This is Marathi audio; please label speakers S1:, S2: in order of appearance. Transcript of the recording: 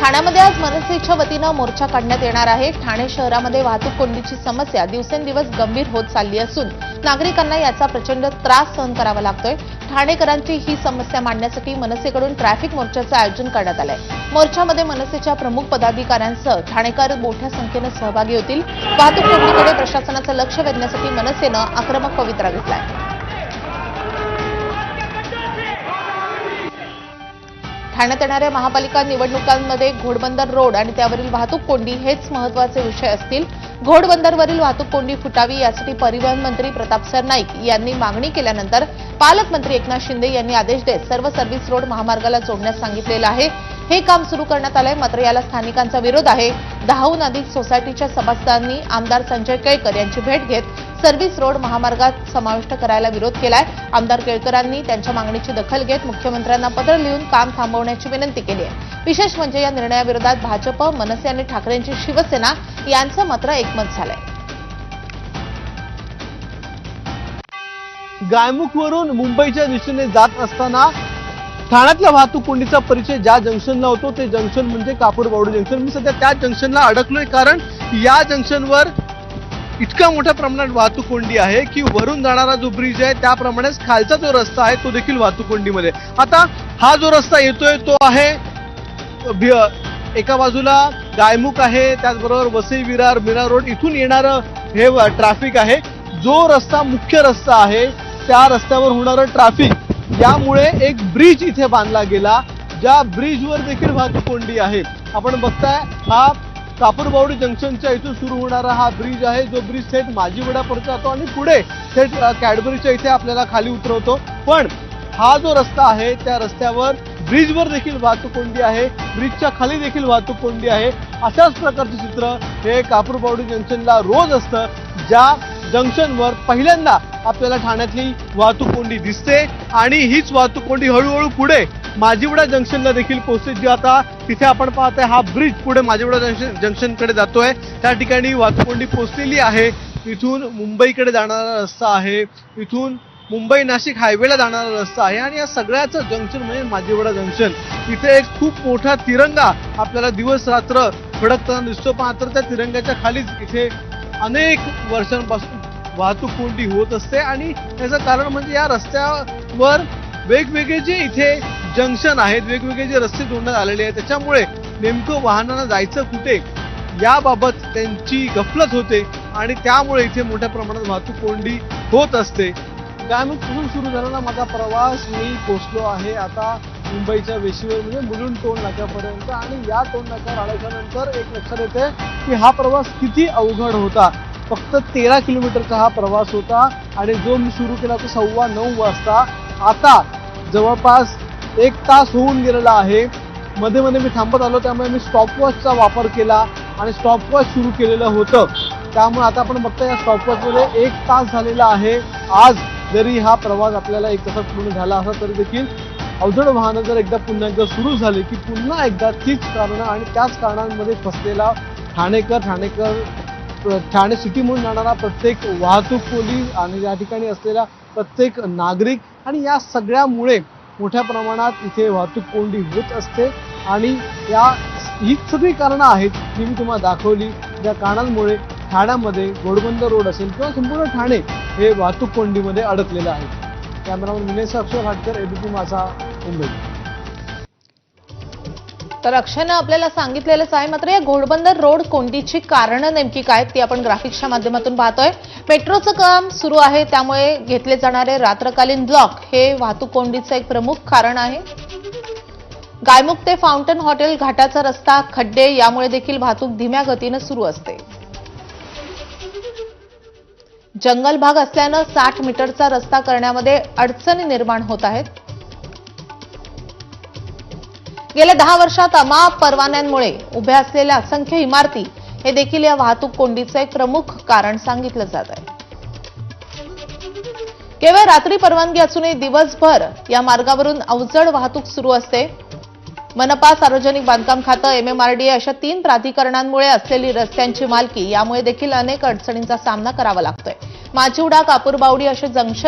S1: ठाण्यामध्ये आज मनसेच्या वतीनं मोर्चा काढण्यात येणार आहे. ठाणे शहरामध्ये वाहतूक कोंडीची समस्या दिवसेंदिवस गंभीर होत चालली असून नागरिकांना याचा प्रचंड त्रास सहन करावा लागतोय. ठाणेकरांची ही समस्या मांडण्यासाठी मनसेकडून ट्रॅफिक मोर्चाचं आयोजन करण्यात आलंय. मोर्चामध्ये मनसेच्या प्रमुख पदाधिकाऱ्यांसह ठाणेकर मोठ्या संख्येनं सहभागी होतील. वाहतूक कोंडीकडे प्रशासनाचं लक्ष वेधण्यासाठी मनसेनं आक्रमक पवित्रा घेतलाय. ठाण्यात येणाऱ्या महापालिका निवडणुकांमध्ये घोडबंदर रोड आणि त्यावरील वाहतूक कोंडी हेच महत्त्वाचे विषय असतील. घोडबंदरवरील वाहतूक कोंडी फुटावी यासाठी परिवहन मंत्री प्रताप सरनाईक यांनी मागणी केल्यानंतर पालकमंत्री एकनाथ शिंदे यांनी आदेश देत सर्व सर्व्हिस रोड महामार्गाला जोडण्यास सांगितलेलं आहे. हे काम सुरू करण्यात आलंय मात्र याला स्थानिकांचा विरोध आहे. दहाहून अधिक सोसायटीच्या सभासदांनी आमदार संजय केळकर यांची भेट घेत सर्व्हिस रोड महामार्गात समाविष्ट करायला विरोध केलाय. आमदार केळकरांनी त्यांच्या मागणीची दखल घेत मुख्यमंत्र्यांना पत्र लिहून काम थांबवण्याची विनंती केली आहे. विशेष म्हणजे या निर्णयाविरोधात भाजप मनसे आणि ठाकरेंची शिवसेना यांचं मात्र एकमत झालंय.
S2: गायमुखवरून मुंबईच्या दिशेने जात असताना ठाण्यातल्या वाहतूक कोंडीचा परिचय ज्या जंक्शनला होतो ते जंक्शन म्हणजे कापूरबावडी जंक्शन. मी सध्या त्या जंक्शनला अडकलोय कारण या जंक्शनवर इतक्या मोठ्या प्रमाणात वाहतूक कोंडी आहे की वरून जाणारा जो ब्रिज आहे त्याप्रमाणेच खालचा जो रस्ता आहे तो देखील वाहतूक कोंडीमध्ये आता हा जो रस्ता येतोय तो आहे भि- एका बाजूला गायमुख आहे त्याचबरोबर वसई विरार मीरा रोड इथून येणारं हे ट्रॅफिक आहे. जो रस्ता मुख्य रस्ता आहे त्या रस्त्यावर होणारं ट्रॅफिक यामुळे एक ब्रिज इथे बांधला गेला ज्या ब्रिजवर देखील वाहतूक कोंडी आहे. आपण बघताय हा कापूरबावडी जंक्शनच्या इथून सुरू होणारा हा ब्रिज आहे. जो ब्रिज थेट माजीवडापर्यंत जातो आणि पुढे थेट कॅडबरीच्या इथे आपल्याला खाली उतरवतो. पण हा जो रस्ता आहे त्या रस्त्यावर ब्रिजवर देखील वाहतूक कोंडी आहे. ब्रिजच्या खाली देखील वाहतूक कोंडी आहे. अशाच प्रकारचं चित्र हे कापूरबावडी जंक्शनला रोज असतं ज्या जंक्शनवर पहिल्यांदा आपल्याला ठाण्यातली वाहतूक कोंडी दिसते आणि हीच वाहतूक कोंडी हळूहळू पुढे माजिवडा जंक्शनला देखील पोहोचते जी आता तिथे आपण पाहतोय हा ब्रिज पुढे माजिवडा जंक्शन जंक्शनकडे जातोय. त्या ठिकाणी वाहतूक कोंडी पोहोचलेली आहे. इथून मुंबईकडे जाणारा रस्ता आहे. इथून मुंबई नाशिक हायवेला जाणारा रस्ता आहे. आणि या सगळ्याचं जंक्शन म्हणजे माजिवडा जंक्शन. इथे एक खूप मोठा तिरंगा आपल्याला दिवस रात्र फडकताना दिसतो. मात्र त्या तिरंगाच्या खालीच इथे अनेक वर्षांपासून वाहतूक कोंडी होत असते. आणि याचं कारण म्हणजे या रस्त्यावर वेगवेगळे जे इथे जंक्शन आहेत वेगवेगळे जे रस्ते जोडण्यात आलेले आहेत त्याच्यामुळे नेमकं वाहनांना जायचं कुठे? याबाबत त्यांची गफलत होते आणि त्यामुळे इथे मोठ्या प्रमाणात वाहतूक कोंडी होत असते. त्यामुळे पुढून सुरू झालेला माझा प्रवास मी पोचलो आहे आता मुंबईच्या वेशीवर म्हणजे मुलून टोल नाक्यापर्यंत आणि या टोल नाक्यावर आल्याच्यानंतर एक लक्षात येते की हा प्रवास किती अवघड होता. फक्त तेरा किलोमीटरचा हा प्रवास होता आणि जो मी सुरू केला तो सव्वा नऊ वाजता. आता जवळपास एक तास होऊन गेलेला आहे. मध्ये मध्ये मी थांबत आलो त्यामुळे मी स्टॉपवॉचचा वापर केला आणि स्टॉपवॉच सुरू केलेलं होतं. त्यामुळे आता आपण बघता या स्टॉपवॉचमध्ये एक तास झालेला आहे. आज जरी हा प्रवास आपल्याला एक तासात पूर्ण झाला असला तरी देखील अवजड वाहनं जर एकदा पुन्हा एकदा सुरू झाली की पुन्हा एकदा तीच कारणं आणि त्याच कारणांमध्ये फसलेला ठाणेकर ठाणेकर ठाणे सिटी म्हणून जाणारा प्रत्येक वाहतूक पोलीस आणि या ठिकाणी असलेला प्रत्येक नागरिक आणि या सगळ्यामुळे मोठ्या प्रमाणात इथे वाहतूक कोंडी होत असते. आणि या ही सगळी कारणं आहेत जी मी तुम्हाला दाखवली. ज्या कारणांमुळे ठाण्यामध्ये घोडबंदर रोड असेल किंवा संपूर्ण ठाणे हे वाहतूक कोंडीमध्ये अडकलेलं आहे. कॅमेरामन विनय साक्षर हाटकर एबीपी माझा मुंबई.
S1: तर अक्षयनं आपल्याला सांगितलेलंच आहे मात्र या घोडबंदर रोड कोंडीची कारणं नेमकी काय ती आपण ग्राफिक्सच्या माध्यमातून पाहतोय. मेट्रोचं काम सुरू आहे त्यामुळे घेतले जाणारे रात्रकालीन ब्लॉक हे वाहतूक कोंडीचं एक प्रमुख कारण आहे. गायमुख ते फाउंटन हॉटेल घाटाचा रस्ता खड्डे यामुळे देखील वाहतूक धीम्या गतीनं सुरू असते. जंगल भाग असल्यानं साठ मीटरचा रस्ता करण्यामध्ये अडचणी निर्माण होत आहेत. गेल्या दहा वर्षात अमाप परवान्यांमुळे उभ्या असलेल्या असंख्य इमारती हे देखील या वाहतूक कोंडीचं एक प्रमुख कारण सांगितलं जात आहे. केवळ रात्री परवानगी असूनही दिवसभर या मार्गावरून अवजड वाहतूक सुरू असते. मनपा सार्वजनिक बांधकाम खातं एमएमआरडीए अशा तीन प्राधिकरणांमुळे असलेली रस्त्यांची मालकी यामुळे देखील अनेक अडचणींचा सामना करावा लागतोय. माचिवडा कापूरबावडी असे जंक्शन